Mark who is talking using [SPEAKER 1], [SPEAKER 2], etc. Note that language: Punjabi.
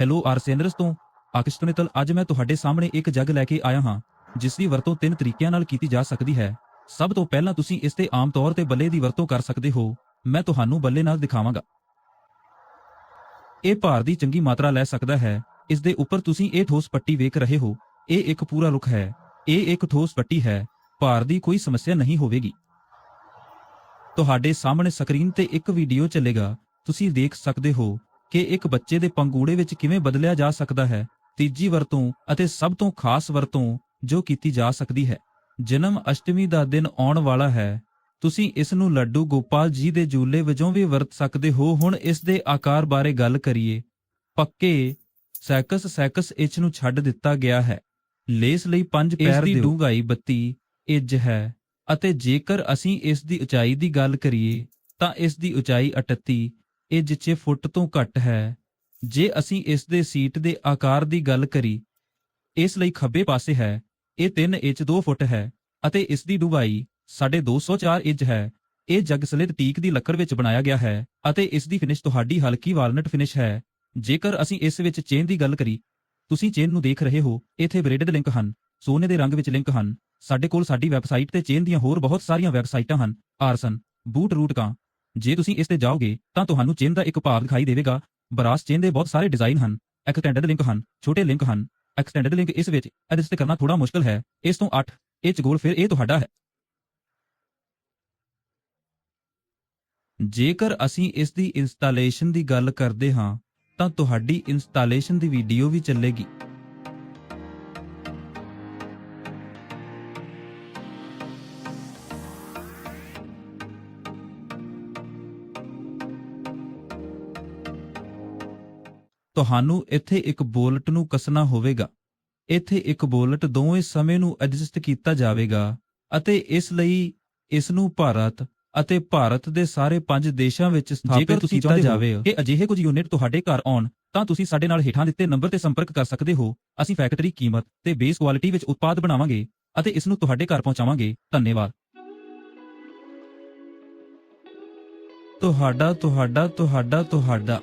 [SPEAKER 1] ਹੈਲੋ ਆਰਸੇਨਰਸ ਤੋਂ। ਆਕਿਸ਼ਤਨਿਤਲ ਅੱਜ ਮੈਂ ਤੁਹਾਡੇ ਸਾਹਮਣੇ ਇੱਕ ਜੱਗ ਲੈ ਕੇ ਆਇਆ ਹਾਂ, ਜਿਸ ਦੀ ਵਰਤੋਂ ਤਿੰਨ ਤਰੀਕਿਆਂ ਨਾਲ ਕੀਤੀ ਜਾ ਸਕਦੀ ਹੈ। ਸਭ ਤੋਂ ਪਹਿਲਾਂ ਤੁਸੀਂ ਇਸ ਤੇ ਆਮ ਤੌਰ ਤੇ ਬੱਲੇ ਦੀ ਵਰਤੋਂ ਕਰ ਸਕਦੇ ਹੋ। ਮੈਂ ਤੁਹਾਨੂੰ ਬੱਲੇ ਨਾਲ ਦਿਖਾਵਾਂਗਾ। ਇਹ ਭਾਰ ਦੀ ਚੰਗੀ ਮਾਤਰਾ ਲੈ ਸਕਦਾ ਹੈ। ਇਸ ਦੇ ਉੱਪਰ ਤੁਸੀਂ ਇਹ ਠੋਸ ਪੱਟੀ ਵੇਖ ਰਹੇ ਹੋ। ਇਹ ਇੱਕ ਪੂਰਾ ਰੁੱਖ ਹੈ। ਇਹ ਇੱਕ ਠੋਸ ਪੱਟੀ ਹੈ। ਭਾਰ ਦੀ ਕੋਈ ਸਮੱਸਿਆ ਨਹੀਂ ਹੋਵੇਗੀ। ਤੁਹਾਡੇ ਸਾਹਮਣੇ ਸਕਰੀਨ ਤੇ ਇੱਕ ਵੀਡੀਓ ਚੱਲੇਗਾ। ਤੁਸੀਂ ਦੇਖ ਸਕਦੇ ਹੋ। ਕਿ ਇੱਕ ਬੱਚੇ ਦੇ ਪੰਗੂੜੇ ਵਿੱਚ ਕਿਵੇਂ ਬਦਲਿਆ ਜਾ ਸਕਦਾ ਹੈ ਤੀਜੀ ਵਰਤੋਂ ਅਤੇ ਸਭ ਤੋਂ ਖਾਸ ਵਰਤੋਂ ਜੋ ਕੀਤੀ ਜਾ ਸਕਦੀ ਹੈ। ਜਨਮ ਅਸ਼ਟਮੀ ਦਾ ਦਿਨ ਆਉਣ ਵਾਲਾ ਹੈ। ਤੁਸੀਂ ਇਸ ਨੂੰ ਲੱਡੂ ਗੋਪਾਲ ਜੀ ਦੇ ਜੂਲੇ ਵਜੋਂ ਵੀ ਵਰਤ ਸਕਦੇ ਹੋ। ਹੁਣ ਇਸ ਦੇ ਆਕਾਰ ਬਾਰੇ ਗੱਲ ਕਰੀਏ। ਪੱਕੇ ਸੈਕਸ ਸੈਕਸ ਇੰਚ ਨੂੰ ਛੱਡ ਦਿੱਤਾ ਗਿਆ ਹੈ। ਲੇਸ ਲਈ ਪੰਜ ਪੈਰ ਦੀ ਡੂੰਘਾਈ 32 ਇੰਚ ਹੈ ਅਤੇ ਜੇਕਰ ਅਸੀਂ ਇਸ ਦੀ ਉਚਾਈ ਦੀ ਗੱਲ ਕਰੀਏ ਤਾਂ ਇਸ ਦੀ ਉਚਾਈ 38 ਇਹ 6 ਫੁੱਟ ਤੋਂ ਘੱਟ ਹੈ। ਜੇ ਅਸੀਂ ਇਸ ਦੇ ਸੀਟ ਦੇ ਆਕਾਰ ਦੀ ਗੱਲ ਕਰੀ, ਇਸ ਲਈ ਖੱਬੇ ਪਾਸੇ ਹੈ। ਇਹ 3 ਇੰਚ 2 ਫੁੱਟ ਹੈ ਅਤੇ ਇਸ ਦੀ ਡੂੰਘਾਈ ਸਾਢੇ 204 ਇੰਚ ਹੈ। ਇਹ ਜਗ ਟੀਕ ਦੀ ਲੱਕੜ ਵਿੱਚ ਬਣਾਇਆ ਗਿਆ ਹੈ ਅਤੇ ਇਸ ਦੀ ਫਿਨਿਸ਼ ਤੁਹਾਡੀ ਹਲਕੀ ਵਾਲਨਟ ਫਿਨਿਸ਼ ਹੈ। ਜੇਕਰ ਅਸੀਂ ਇਸ ਵਿੱਚ ਚੇਨ ਦੀ ਗੱਲ ਕਰੀ, ਤੁਸੀਂ ਚੇਨ ਨੂੰ ਦੇਖ ਰਹੇ ਹੋ, ਇੱਥੇ ਬ੍ਰੇਡਡ ਲਿੰਕ ਹਨ, ਸੋਨੇ ਦੇ ਰੰਗ ਵਿੱਚ ਲਿੰਕ ਹਨ। ਸਾਡੇ ਕੋਲ ਸਾਡੀ ਵੈਬਸਾਈਟ ਤੇ ਚੇਨ ਦੀਆਂ ਹੋਰ ਬਹੁਤ ਸਾਰੀਆਂ ਵੈਬਸਾਈਟਾਂ ਹਨ। ਆਰਸਨ, ਬੂਟ ਰੂਟ ਕਾਂ ਜੇ ਤੁਸੀਂ ਇਸ ਤੇ ਜਾਓਗੇ, ਤਾਂ ਤੁਹਾਨੂੰ ਚੇਨ ਦਾ ਇੱਕ ਭਾਗ ਦਿਖਾਈ ਦੇਵੇਗਾ। ਬਰਾਸ ਚੇਨ ਦੇ ਬਹੁਤ ਸਾਰੇ ਡਿਜ਼ਾਈਨ ਹਨ, ਐਕਸਟੈਂਡਡ ਲਿੰਕ ਹਨ, ਛੋਟੇ ਲਿੰਕ ਹਨ। ਐਕਸਟੈਂਡਡ ਲਿੰਕ ਇਸ ਵਿੱਚ ਐਡਜਸਟ ਕਰਨਾ ਥੋੜਾ ਮੁਸ਼ਕਲ ਹੈ। ਇਸ ਤੋਂ 8 ਇੰਚ ਗੋਲ ਫਿਰ ਇਹ ਤੁਹਾਡਾ ਹੈ। ਜੇਕਰ ਅਸੀਂ ਇਸ ਦੀ ਇੰਸਟਾਲੇਸ਼ਨ ਦੀ ਗੱਲ ਕਰਦੇ ਹਾਂ, ਤਾਂ ਤੁਹਾਡੀ ਇੰਸਟਾਲੇਸ਼ਨ ਦੀ ਵੀਡੀਓ ਵੀ ਚੱਲੇਗੀ। ਤੁਹਾਨੂੰ ਇੱਥੇ ਇੱਕ ਬੋਲਟ ਨੂੰ ਕੱਸਣਾ ਹੋਵੇਗਾ। ਇੱਥੇ ਇੱਕ ਬੋਲਟ ਦੋਵੇਂ ਸਮੇਂ ਨੂੰ ਐਡਜਸਟ ਕੀਤਾ ਜਾਵੇਗਾ ਅਤੇ ਇਸ ਲਈ ਇਸ ਨੂੰ ਭਾਰਤ ਅਤੇ ਭਾਰਤ ਦੇ ਸਾਰੇ ਪੰਜ ਦੇਸ਼ਾਂ ਵਿੱਚ ਸਥਾਪਿਤ ਕੀਤਾ ਜਾਵੇ। ਕਿ ਅਜਿਹੇ ਕੁਝ ਯੂਨਿਟ ਤੁਹਾਡੇ ਘਰ ਆਉਣ ਤਾਂ ਤੁਸੀਂ ਸਾਡੇ ਨਾਲ ਹੇਠਾਂ ਦਿੱਤੇ ਨੰਬਰ ਤੇ ਸੰਪਰਕ ਕਰ ਸਕਦੇ ਹੋ। ਅਸੀਂ ਫੈਕਟਰੀ ਕੀਮਤ ਤੇ ਬੇਸ ਕੁਆਲਿਟੀ ਵਿੱਚ ਉਤਪਾਦ ਬਣਾਵਾਂਗੇ ਅਤੇ ਇਸ ਨੂੰ ਤੁਹਾਡੇ ਘਰ ਪਹੁੰਚਾਵਾਂਗੇ। ਧੰਨਵਾਦ। ਤੁਹਾਡਾ ਤੁਹਾਡਾ ਤੁਹਾਡਾ ਤੁਹਾਡਾ।